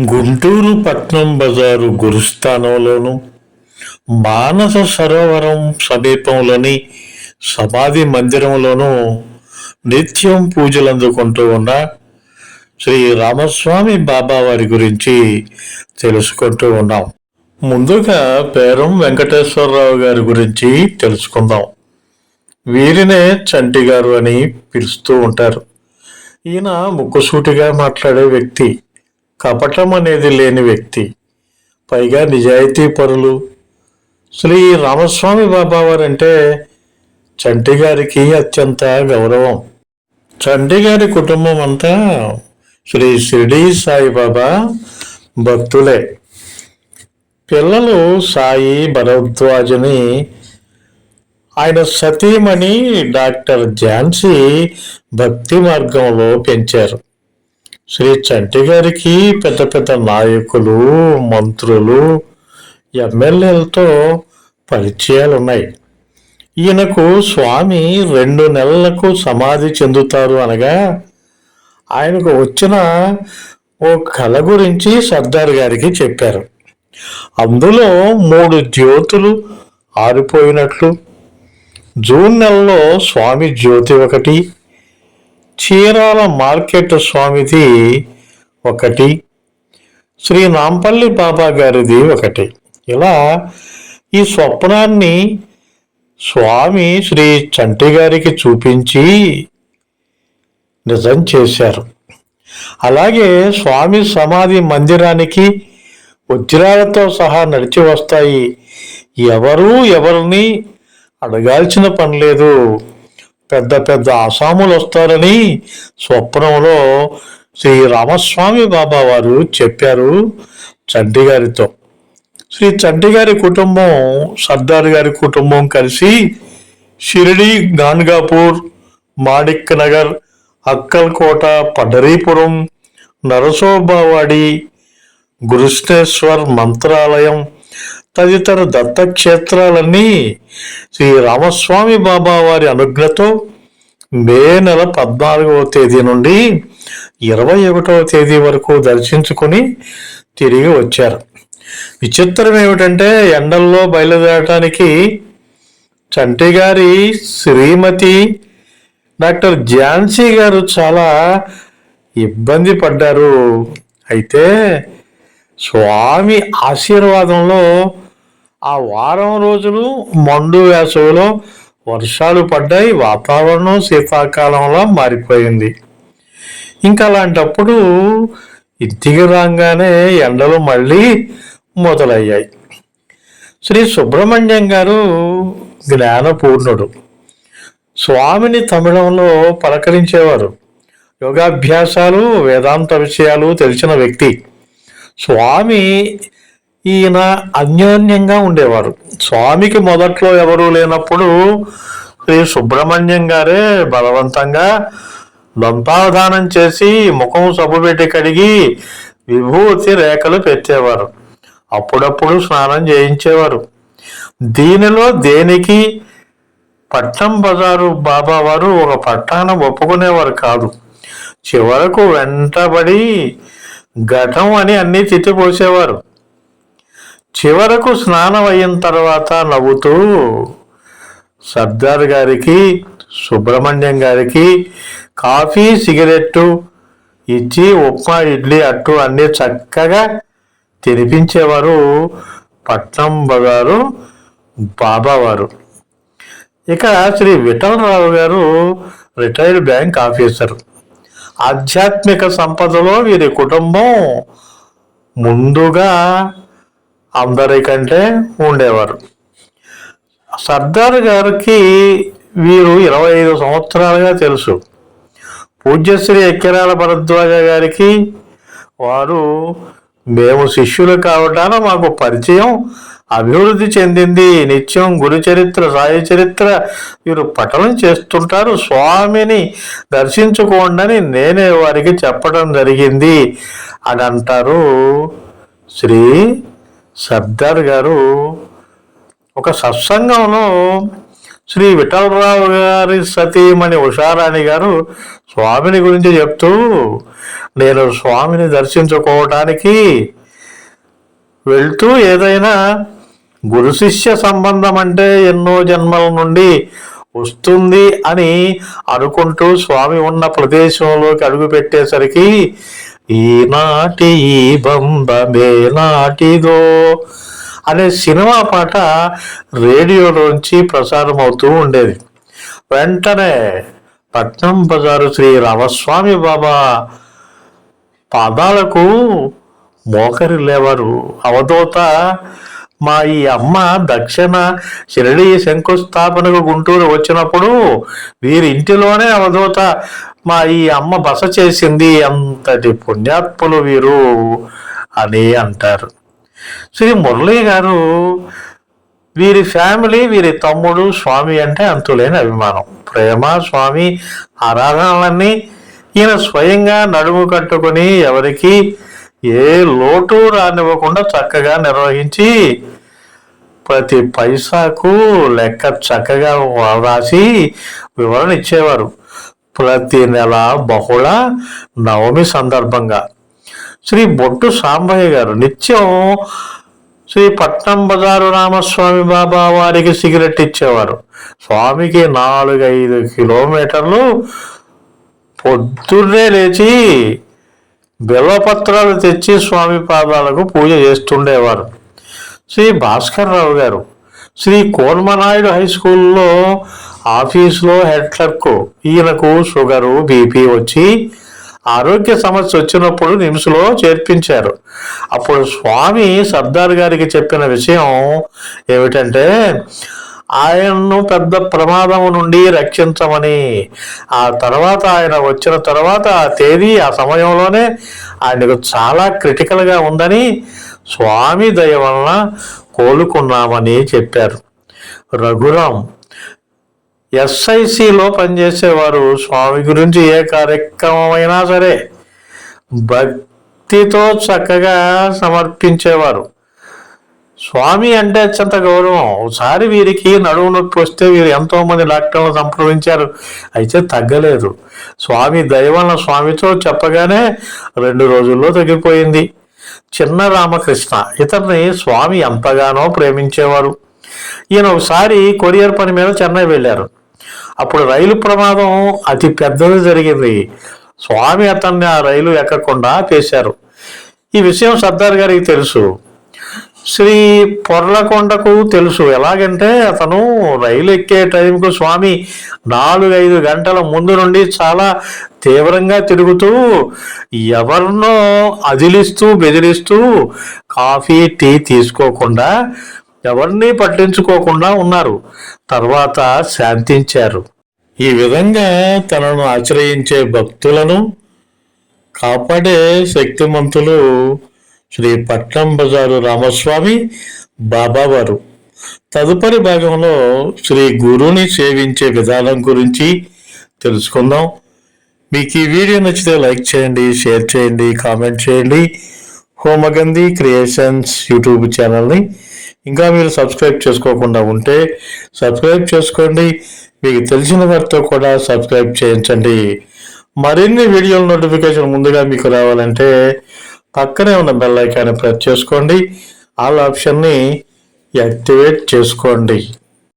గుంటూరు పట్నం బజారు గురుస్థానంలోను మానస సరోవరం సమీపంలోని సమాధి మందిరంలోనూ నిత్యం పూజలు అందుకుంటూ ఉన్న శ్రీ రామస్వామి బాబా వారి గురించి తెలుసుకుంటూ ఉన్నాం. ముందుగా పేరం వెంకటేశ్వరరావు గారి గురించి తెలుసుకుందాం. వీరినే చంటి గారు అని పిలుస్తూ ఉంటారు. ఈయన ముక్కుసూటిగా మాట్లాడే వ్యక్తి. కపటం అనేది లేని వ్యక్తి. పైగా నిజాయితీ పరులు. శ్రీ రామస్వామి బాబా వారంటే చంటి గారికి అత్యంత గౌరవం. చంటి గారి కుటుంబం అంతా శ్రీ షిరిడి సాయిబాబా భక్తులే. పిల్లలు సాయి భరద్వాజని ఆయన సతీమణి డాక్టర్ ఝాన్సీ భక్తి మార్గంలో పెంచారు. శ్రీ చంటి గారికి పెద్ద పెద్ద నాయకులు మంత్రులు ఎమ్మెల్యేలతో పరిచయాలు ఉన్నాయి ఈయనకు స్వామి రెండు నెలలకు సమాధి చెందుతారు అనగా ఆయనకు వచ్చిన ఓ కళ గురించి సర్దార్ గారికి చెప్పారు. అందులో మూడు జ్యోతులు ఆరిపోయినట్లు. జూన్ నెలలో స్వామి జ్యోతి ఒకటి చీరాల మార్కెట్ స్వామిది ఒకటి శ్రీ నాంపల్లి బాబా గారిది ఒకటి. ఇలా ఈ స్వప్నాన్ని స్వామి శ్రీ చంటి గారికి చూపించి నిజం చేశారు. అలాగే స్వామి సమాధి మందిరానికి వజ్రాలతో సహా నడిచి వస్తాయి. ఎవరు ఎవరిని అడగాల్సిన పని లేదు. పెద్ద పెద్ద అసాములు వస్తారని స్వప్నంలో శ్రీ రామస్వామి బాబా వారు చెప్పారు చంటి గారితో శ్రీ చంటి గారి కుటుంబం సర్దార్ గారి కుటుంబం కలిసి షిరిడి గాన్గాపూర్ మాణిక్ నగర్ అక్కల్కోట పండరీపురం నరసోబావాడి గురుష్ణేశ్వర్ మంత్రాలయం తదితర దత్తక్షేత్రాలన్నీ శ్రీ రామస్వామి బాబా వారి అనుజ్ఞతో మే నెల పద్నాలుగవ తేదీ నుండి ఇరవై ఒకటవ తేదీ వరకు దర్శించుకొని తిరిగి వచ్చారు. విచిత్రం ఏమిటంటే ఎండల్లో బయలుదేరటానికి చంటి గారి శ్రీమతి డాక్టర్ ఝాన్సీ గారు చాలా ఇబ్బంది పడ్డారు. అయితే స్వామి ఆశీర్వాదంలో ఆ వారం రోజులు మండు వేసవిలో వర్షాలు పడ్డాయి వాతావరణం శీతాకాలంలో మారిపోయింది. ఇంకా అలాంటప్పుడు ఇంటికి రాగానే ఎండలు మళ్ళీ మొదలయ్యాయి. శ్రీ సుబ్రహ్మణ్యం గారు జ్ఞానపూర్ణుడు. స్వామిని తమిళంలో పలకరించేవారు. యోగాభ్యాసాలు వేదాంత విషయాలు తెలిసిన వ్యక్తి. స్వామి ఈయన అన్యోన్యంగా ఉండేవారు. స్వామికి మొదట్లో ఎవరూ లేనప్పుడు శ్రీ సుబ్రహ్మణ్యం గారే బలవంతంగా దంతావధానం చేసి ముఖం సబ్బు పెట్టి కడిగి విభూతి రేఖలు పెట్టేవారు. అప్పుడప్పుడు స్నానం చేయించేవారు. దీనిలో దేనికి? పట్నం బజారు బాబా వారు ఒక పట్టానం ఒప్పుకునేవారు కాదు. చివరకు వెంటబడి ఘటం అని అన్నీ తిట్టిపోసేవారు చివరకు స్నానం అయిన తర్వాత నవ్వుతూ సర్దార్ గారికి సుబ్రహ్మణ్యం గారికి కాఫీ సిగరెట్టు ఇచ్చి ఉప్మా ఇడ్లీ అట్టు అన్నీ చక్కగా తినిపించేవారు పట్నం గారు బాబావారు ఇక శ్రీ విఠలరావు గారు రిటైర్డ్ బ్యాంక్ ఆఫీసర్. ఆధ్యాత్మిక సంపదలో వీరి కుటుంబం ముందుగా అందరికంటే ఉండేవారు. సర్దార్ గారికి వీరు ఇరవై ఐదు సంవత్సరాలుగా తెలుసు. పూజ్యశ్రీ ఎక్కిరాల భరద్వాజ గారికి వారు మేము శిష్యులు కావటాన మాకు పరిచయం అభివృద్ధి చెందింది. నిత్యం గురు చరిత్ర సాయి చరిత్ర. వీరు పఠనం చేస్తుంటారు. స్వామిని దర్శించుకోండి నేనే వారికి చెప్పడం జరిగింది. అని అంటారు శ్రీ సర్దార్ గారు. ఒక సత్సంగంలో శ్రీ విఠలరావు గారి సతీమణి ఉషారాణి గారు స్వామిని గురించి చెప్తూ నేను స్వామిని దర్శించుకోవటానికి వెళ్తూ ఏదైనా గురు శిష్య సంబంధం అంటే ఎన్నో జన్మల నుండి వస్తుంది అని అనుకుంటూ స్వామి ఉన్న ప్రదేశంలోకి అడుగు పెట్టేసరికి ఈనాటి ఈ బంధమే నాటిదో అనే సినిమా పాట రేడియోలోంచి ప్రసారం అవుతూ ఉండేది. వెంటనే పట్నం బజారు శ్రీ రామస్వామి బాబా పాదాలకు మోకరిల్లేవారు అవధూత మా ఈ అమ్మ దక్షిణ షిరడి శంకుస్థాపనకు గుంటూరు వచ్చినప్పుడు వీరి ఇంటిలోనే అవధూత మా ఈ అమ్మ బస చేసింది. అంతటి పుణ్యాత్ములు వీరు అని అంటారు. శ్రీ మురళి గారు వీరి ఫ్యామిలీ వీరి తమ్ముడు స్వామి అంటే అంతులేని అభిమానం. ప్రేమ స్వామి ఆరాధనలన్నీ ఈయన స్వయంగా నడుము కట్టుకుని ఎవరికి ఏ లోటు రానివ్వకుండా చక్కగా నిర్వహించి ప్రతి పైసాకు లెక్క చక్కగా రాసి వివరణ ఇచ్చేవారు. ప్రతి నెల బహుళ నవమి సందర్భంగా. శ్రీ బొట్టు సాంబయ్య గారు నిత్యం శ్రీ పట్నం బజారు రామస్వామి బాబా వారికి సిగరెట్ ఇచ్చేవారు. స్వామికి నాలుగైదు కిలోమీటర్లు పొద్దున్నే లేచి బిల్వపత్రాలు తెచ్చి స్వామి పాదాలకు పూజ చేస్తుండేవారు. శ్రీ భాస్కర్ రావు గారు శ్రీ కోన్మనాయుడు హై స్కూల్లో ఆఫీసులో హెడ్ క్లర్క్ ఈయనకు షుగరు బీపీ వచ్చి ఆరోగ్య సమస్య వచ్చినప్పుడు నిమ్స్లో చేర్పించారు. అప్పుడు స్వామి సర్దార్ గారికి చెప్పిన విషయం ఏమిటంటే ఆయన్ను పెద్ద ప్రమాదం నుండి రక్షించమని. ఆ తర్వాత ఆయన వచ్చిన తర్వాత ఆ తేదీ ఆ సమయంలోనే ఆయనకు చాలా క్రిటికల్గా ఉందని స్వామి దయ వలన కోలుకున్నామని చెప్పారు. రఘురాం ఎస్ఐసిలో పనిచేసేవారు స్వామి గురించి ఏ కార్యక్రమమైనా సరే భక్తితో చక్కగా సమర్పించేవారు. స్వామి అంటే అత్యంత గౌరవం. ఒకసారి వీరికి నడుము నొప్పి వస్తే వీరు ఎంతో మంది డాక్టర్లు సంప్రదించారు. అయితే తగ్గలేదు. స్వామి దైవన స్వామితో చెప్పగానే రెండు రోజుల్లో తగ్గిపోయింది. చిన్న రామకృష్ణ ఇతన్ని స్వామి ఎంతగానో ప్రేమించేవారు. ఈయన ఒకసారి కొరియర్ పని మీద చెన్నై వెళ్ళారు. అప్పుడు రైలు ప్రమాదం అతి పెద్దది జరిగింది. స్వామి అతన్ని ఆ రైలు ఎక్కకుండా చేశారు. ఈ విషయం సర్దార్ గారికి తెలుసు. శ్రీ పొర్లకొండకు తెలుసు. ఎలాగంటే అతను రైలు ఎక్కే టైంకు స్వామి నాలుగైదు గంటల ముందు నుండి చాలా తీవ్రంగా తిరుగుతూ ఎవరినో అదిలిస్తూ బెదిరిస్తూ కాఫీ టీ తీసుకోకుండా ఎవరిని పట్టించుకోకుండా ఉన్నారు. తర్వాత శాంతించారు. ఈ విధంగా తనను ఆశ్రయించే భక్తులను కాపాడే శక్తిమంతులు శ్రీ పట్నం బజారు రామస్వామి బాబావారు. తదుపరి భాగంలో శ్రీ గురుని సేవించే విధానం గురించి తెలుసుకుందాం. మీకు ఈ వీడియో నచ్చితే లైక్ చేయండి షేర్ చేయండి కామెంట్ చేయండి. హోమగంధి క్రియేషన్స్ యూట్యూబ్ ఛానల్ని. ఇంకా మీరు సబ్స్క్రైబ్ చేసుకోకుండా ఉంటే సబ్స్క్రైబ్ చేసుకోండి. మీకు తెలిసిన వారితో కూడా సబ్స్క్రైబ్ చేయించండి. మరిన్ని వీడియోల నోటిఫికేషన్ ముందుగా మీకు రావాలంటే పక్కనే ఉన్న బెల్ ఐకాన్ని ప్రెస్ చేసుకోండి. ఆల్ ఆప్షన్ని యాక్టివేట్ చేసుకోండి.